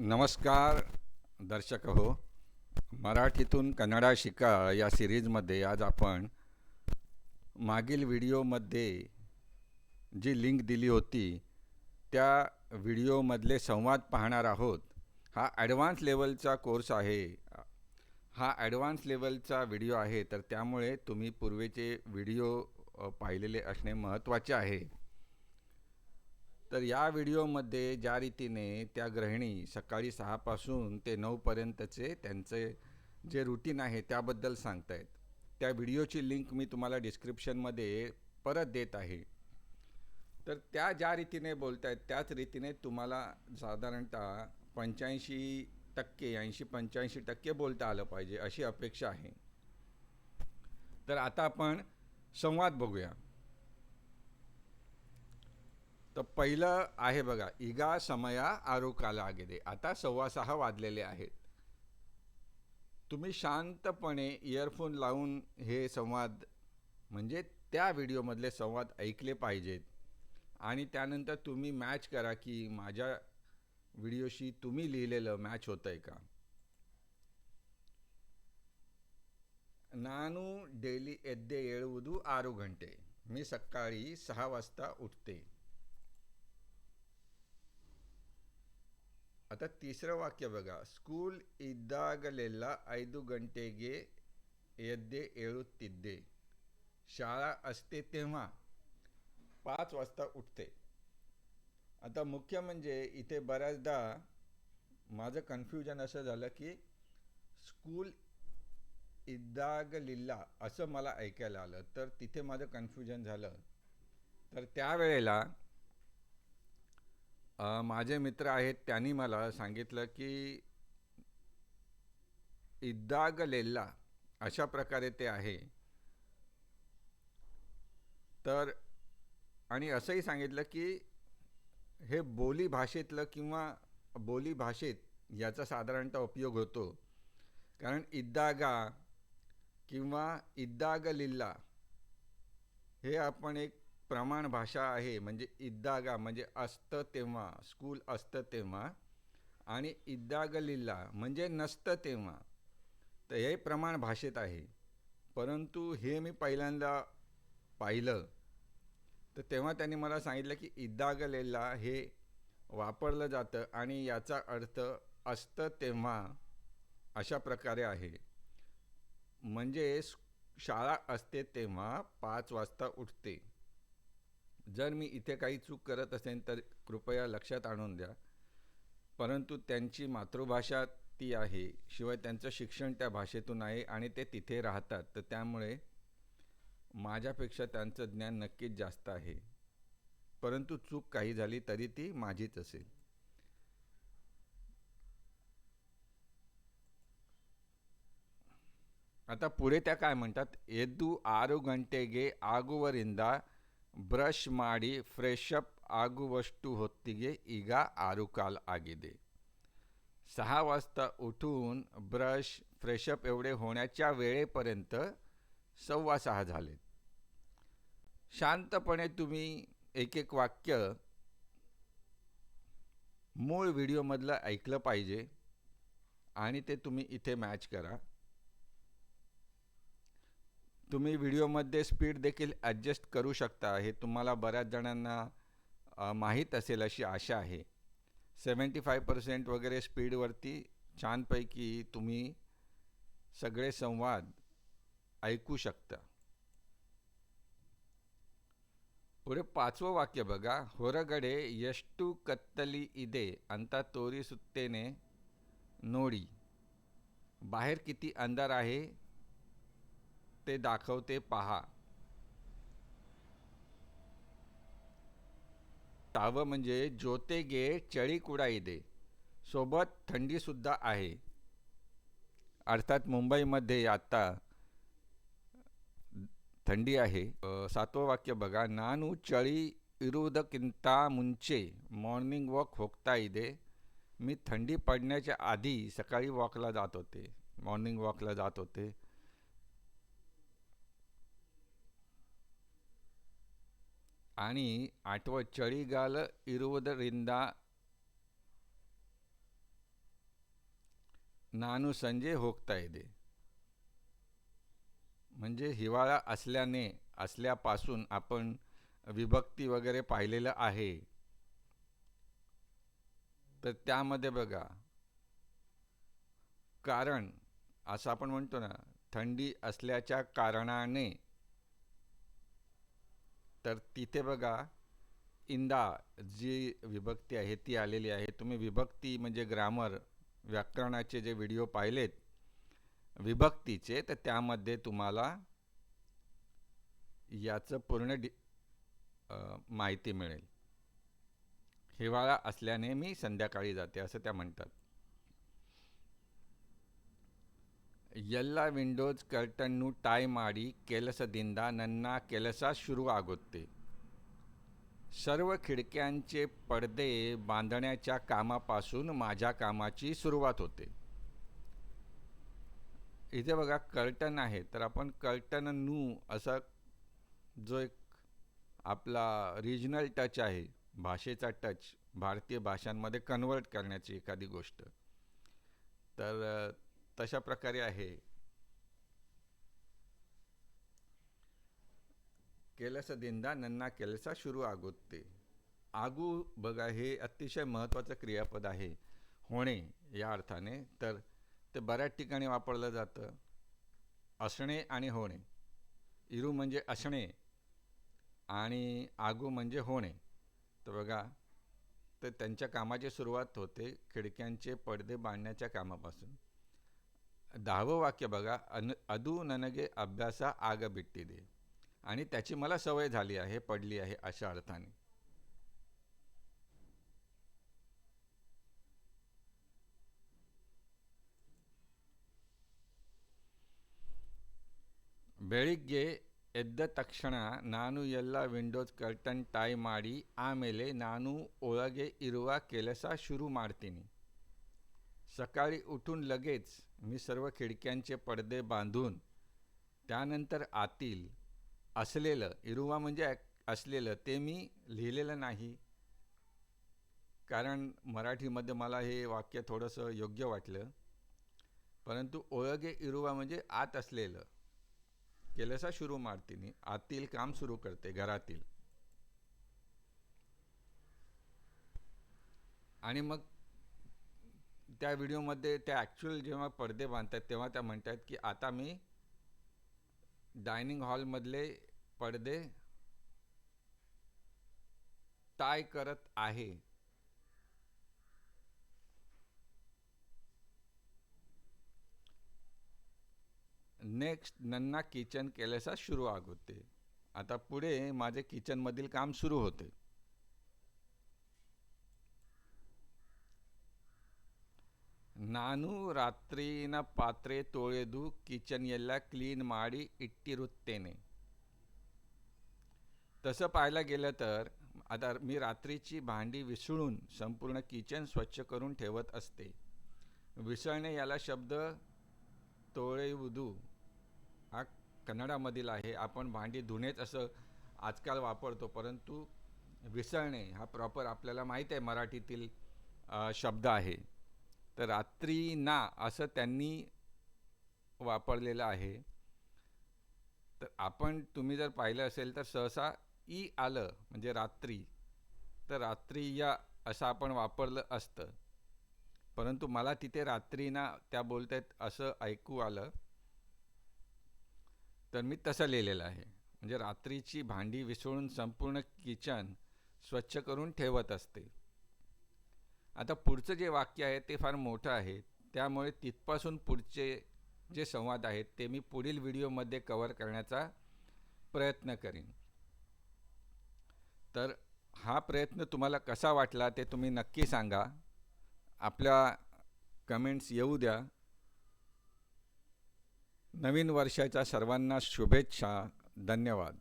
नमस्कार दर्शक हो. मराठीतून कन्नडा शिका या सिरीजमध्ये आज आपण मागील व्हिडिओमध्ये जी लिंक दिली होती त्या व्हिडिओमधले संवाद पाहणार आहोत. हा ॲडव्हान्स लेवलचा कोर्स आहे. हा ॲडव्हान्स लेवलचा व्हिडिओ आहे तर त्यामुळे तुम्ही पूर्वीचे व्हिडिओ पाहिलेले असणे महत्त्वाचे आहे. तर या व्हिडिओमध्ये ज्या रीतीने त्या गृहिणी सकाळी सहापासून ते नऊपर्यंतचे त्यांचे जे रुटीन आहे त्याबद्दल सांगतायत. त्या व्हिडिओची लिंक मी तुम्हाला डिस्क्रिप्शनमध्ये परत देत आहे. तर त्या ज्या रीतीने बोलत आहेत त्याच रीतीने तुम्हाला साधारणतः पंच्याऐंशी टक्के ऐंशी पंच्याऐंशी टक्के बोलता आलं पाहिजे अशी अपेक्षा आहे. तर आता आपण संवाद बघूया. तर पहिलं आहे बघा इगा समया आरोकाला आगे आता सव्वा सहा वाजलेले आहेत तुम्ही शांतपणे इयरफोन लावून हे संवाद म्हणजे त्या व्हिडिओमधले संवाद ऐकले पाहिजेत आणि त्यानंतर तुम्ही मॅच करा की माझ्या व्हिडिओशी तुम्ही लिहिलेलं मॅच होतं आहे का ನಾನು ಡೈಲಿ ಎದ್ದೆ ಏಳುವುದು ಆರು ಗಂಟೆ मी सकाळी सहा वाजता उठते आता तिसरं वाक्य बघा ಸ್ಕೂಲ್ ಇದ್ದಾಗಲೆಲ್ಲ ಐದು ಗಂಟೆಗೆ ಎದ್ದೆ ಏಳುತ್ತಿದ್ದೆ शाळा असते तेव्हा पाच वाजता उठते आता मुख्य म्हणजे इथे बऱ्याचदा माझं कन्फ्युजन असं झालं की स्कूल इद्दागलिल्ला असं मला ऐकायला आलं तर तिथे माझं कन्फ्युजन झालं तर त्यावेळेला अ, माझे मित्र आहेत त्यांनी मला सांगितलं की इद्दागलेल्ला अशा प्रकारे ते आहे. तर आणि असंही सांगितलं की हे बोली भाषेतलं किंवा बोली भाषेत याचा साधारणतः उपयोग होतो. कारण इद्दागा किंवा इद्दागलिल्ला हे आपण एक प्रमाण भाषा आहे म्हणजे इद्दागा म्हणजे असतं तेव्हा स्कूल असतं तेव्हा आणि इद्दागलिल्ला म्हणजे नसतं तेव्हा तर हे प्रमाण भाषेत आहे. परंतु हे मी पहिल्यांदा पाहिलं तर तेव्हा त्यांनी मला सांगितलं की इद्दागलेला हे वापरलं जातं आणि याचा अर्थ असतं तेव्हा अशा प्रकारे आहे. म्हणजे शाळा असते तेव्हा पाच वाजता उठते. जर मी इथे काही चूक करत असेन तर कृपया लक्षात आणून द्या. परंतु त्यांची मातृभाषा ती आहे शिवाय त्यांचं शिक्षण त्या भाषेतून आहे आणि ते तिथे राहतात. तर त्यामुळे माझ्यापेक्षा त्यांचं ज्ञान नक्कीच जास्त आहे. परंतु चूक काही झाली तरी ती माझीच असेल. आता पुढे त्या काय म्हणतात? एदू गे गंटेगे आगुवरिंदा ಬ್ರಷ್ ಮಾಡಿ ಫ್ರೆಶ್ ಅಪ್ ಆಗುವಷ್ಟು ಹೊತ್ತಿಗೆ ಈಗ ಆರು ಕಾಲ್ ಆಗಿದೆ सहा वाजता उठून ब्रश फ्रेशअप एवढे होण्याच्या वेळेपर्यंत सव्वा सहा झालेत शांतपणे तुम्ही एक एक वाक्य मूळ व्हिडिओमधलं ऐकलं पाहिजे आणि ते तुम्ही इथे मॅच करा तुम्ही व्हिडिओमध्ये स्पीड देखील ॲडजस्ट करू शकता हे तुम्हाला बऱ्याच जणांना माहीत असेल अशी आशा आहे. सेवन्टी फाय पर्सेंट वगैरे स्पीडवरती छानपैकी तुम्ही सगळे संवाद ऐकू शकता. पुढे पाचवं वाक्य बघा. होरगडे यष्टू कत्तली इदे अंता तोरी सुत्तेने नोडी. बाहेर किती अंधार आहे? ते दाखवते पहा. ताव म्हणजे जोते गे चळी कुडाई दे. सोबत थंडीसुद्धा आहे. अर्थात मुंबईमध्ये आत्ता थंडी आहे. सातवं वाक्य बघा. नानू चळी किंता मुंचे मॉर्निंग वॉक होकता इदे मी थंडी पडण्याच्या आधी सकाळी वॉकला जात होते. मॉर्निंग वॉकला जात होते. आणि आठवं ಚಳಿಗಾಲ ಇರುವುದರಿಂದ नानू संजय होकता ಇದೆ म्हणजे हिवाळा असल्याने असल्यापासून आपण विभक्ती वगैरे पाहिलेलं आहे तर त्यामध्ये बघा कारण असं आपण म्हणतो ना थंडी असल्याच्या कारणाने तर तिथे बघा इंदा जी विभक्ती आहे ती आलेली आहे. तुम्ही विभक्ती म्हणजे ग्रामर व्याकरणाचे जे व्हिडिओ पाहिलेत विभक्तीचे तर त्यामध्ये तुम्हाला याचं पूर्ण डि माहिती मिळेल. हिवाळा असल्याने मी संध्याकाळी जाते असं त्या म्हणतात. ಎಲ್ಲ ವಿಂಡೋಸ್ ಕರ್ಟನ್ನು ಟೈ ಮಾಡಿ ಕೆಲಸದಿಂದ ನನ್ನ ಕೆಲಸ ಶುರು ಆಗುತ್ತೆ सर्व खिडक्यांचे पडदे बांधण्याच्या कामापासून माझ्या कामाची सुरुवात होते इथे बघा कर्टन आहे तर आपण कर्टन नू असा जो एक आपला रिजनल टच आहे भाषेचा टच भारतीय भाषांमध्ये कन्वर्ट करण्याची एखादी गोष्ट तर तशा प्रकारे आहे. केलस दिंदा नन्ना केलसा सुरू आगोते आगू बघा हे अतिशय महत्त्वाचं क्रियापद आहे. होणे या अर्थाने तर ते बऱ्याच ठिकाणी वापरलं जातं. असणे आणि होणे. इरू म्हणजे असणे आणि आगू म्हणजे होणे. तर बघा तर त्यांच्या कामाची सुरुवात होते खिडक्यांचे पडदे बांधण्याच्या कामापासून. दहावं वाक्य बघा अन अदू ननगे अभ्यासा आग बिट्टी दे आणि त्याची मला सवय झाली आहे पडली आहे अशा अर्थाने ಬೆಳಿಗ್ಗೆ ಎದ್ದ ತಕ್ಷಣ ನಾನು ಎಲ್ಲ ವಿಂಡೋಸ್ ಕರ್ಟನ್ ಟೈ ಮಾಡಿ ಆಮೇಲೆ ನಾನು ಒಳಗೆ ಇರುವ ಕೆಲಸ ಶುರು ಮಾಡ್ತೀನಿ सकाळी उठून लगेच मी सर्व खिडक्यांचे पडदे बांधून त्यानंतर आतील असलेलं इरुवा म्हणजे असलेलं ते मी लिहिलेलं नाही. कारण मराठीमध्ये मला हे वाक्य थोडंसं योग्य वाटलं. परंतु ओळगे इरुवा म्हणजे आत असलेलं. केलसा सुरू मारतीने आतील काम सुरू करते घरातील. आणि मग त्या व्हिडिओमध्ये त्या ॲक्च्युअल जेव्हा पडदे बांधतात तेव्हा त्या म्हणतात की आता मी डायनिंग हॉलमधले पडदे टाय करत आहे. नेक्स्ट नन्ना किचन केल्याचा सुरू आग होते. आता पुढे माझे किचनमधील काम सुरू होते. ನಾನು ರಾತ್ರಿನ ಪಾತ್ರೆ ತೊಳೆದು ಕಿಚನ್ ಎಲ್ಲ ಕ್ಲೀನ್ ಮಾಡಿ ಇಟ್ಟಿರುತ್ತೇನೆ. तसं पाहायला गेलं तर आता मी रात्रीची भांडी विसळून संपूर्ण किचन स्वच्छ करून ठेवत असते विसळणे याला शब्द तोळेउदू हा कन्नडामधील आहे आपण भांडी धुणेच असं आजकाल वापरतो परंतु विसळणे हा प्रॉपर आपल्याला माहीत आहे मराठीतील शब्द आहे तर रात्री ना असं त्यांनी वापरलेलं आहे. तर आपण तुम्ही जर पाहिलं असेल तर सहसा ई आलं म्हणजे रात्री तर रात्री या असं आपण वापरलं असतं. परंतु मला तिथे रात्री ना त्या बोलत आहेत असं ऐकू आलं. तर मी तसं लिहिलेलं आहे. म्हणजे रात्रीची भांडी विसळून संपूर्ण किचन स्वच्छ करून ठेवत असते. आता पुढचं जे वाक्य आहे ते फार मोठं आहे. त्यामुळे तिथपासून पुढचे जे संवाद आहेत ते मी पुढील व्हिडिओमध्ये कवर करण्याचा प्रयत्न करीन. तर हा प्रयत्न तुम्हाला कसा वाटला ते तुम्ही नक्की सांगा. आपल्या कमेंट्स येऊ द्या. नवीन वर्षाच्या सर्वांना शुभेच्छा. धन्यवाद.